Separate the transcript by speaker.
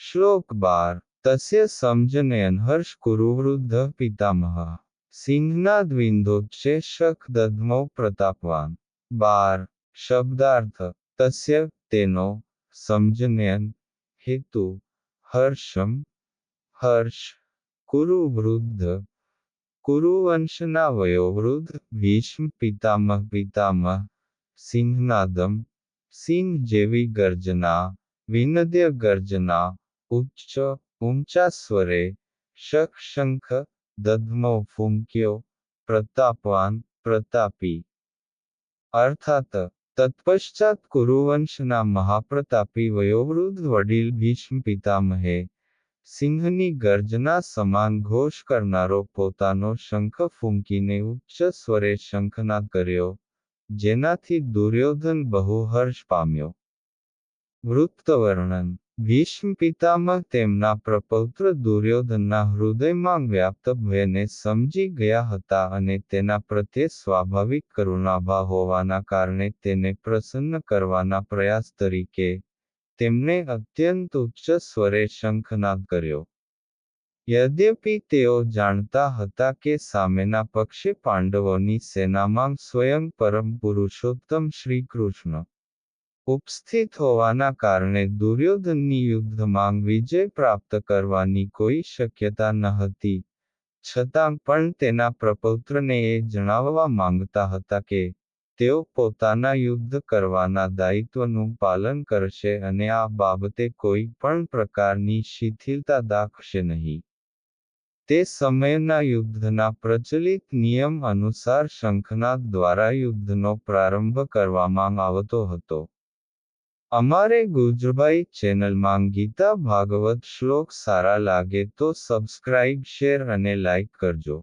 Speaker 1: શ્લોક બાર તસ્ય સમજનયન હર્ષ કુરુવૃદ્ધ પિતામહ સિંહનાદ વિંધોચ્ચે શખ દધમૌ પ્રતાપવાન બાર શબ્દાર્થ તસ્ય તેનો સમજનયન હેતુ હર્ષમ હર્ષ કુરુ વૃદ્ધ કુરુવંશના વયોવૃદ્ધ ભીષ્મ પિતામહ પિતામહ સિંહનાદમ સિંહ જેવી ગર્જના વિનદ્ય ગર્જના ઉચ્ચ ઊંચા સ્વરે શખ શંખ દધમો ફૂંક્યો પ્રતાપવાન પ્રતાપી અર્થાત તત્પશ્ચાત કુરુવંશના મહાપ્રતાપી વયોવૃદ્ધ વડીલ ભીષ્મ પિતામહે સિંહની ગર્જના સમાન ઘોષ કરનારો પોતાનો શંખ ફૂંકીને ઉચ્ચ સ્વરે શંખનાદ કર્યો જેનાથી દુર્યોધન બહુ હર્ષ પામ્યો વૃત્તવર્ણન ભીષ્મ પિતામહ તેમના પ્રપૌત્ર દુર્યોધનના હૃદયમાં વ્યાપ્ત ભયને સમજી ગયા હતા અને તેના પ્રત્યે સ્વાભાવિક કરુણાભાવ હોવાના કારણે તેને પ્રસન્ન કરવાના પ્રયાસ તરીકે તેમણે અત્યંત ઉચ્ચ સ્વરે શંખનાદ કર્યો. યદ્યપિ તેઓ જાણતા હતા કે સામેના પક્ષે પાંડવોની સેનામાં સ્વયં પરમ પુરુષોત્તમ શ્રી કૃષ્ણ ઉપસ્થિત હોવાના કારણે દુર્યોધનની યુદ્ધમાં વિજય પ્રાપ્ત કરવાની કોઈ શક્યતા ન હતી. છતાં પણ તેના પ્રપૌત્રને એ જણાવવા માંગતા હતા કે, તેઓ પોતાના યુદ્ધ કરવાના દાયિત્વનું પાલન કરશે અને આ બાબતે કોઈ પણ પ્રકારની શિથિલતા દાખશે નહીં. તે સમયના યુદ્ધના પ્રચલિત નિયમ અનુસાર શંખનાદ દ્વારા યુદ્ધનો પ્રારંભ કરવામાં આવતો હતો. અમારે ગુજરભાઈ ચેનલમાં ગીતા ભાગવત શ્લોક સારા લાગે તો સબસ્ક્રાઇબ શેર અને લાઇક કરજો.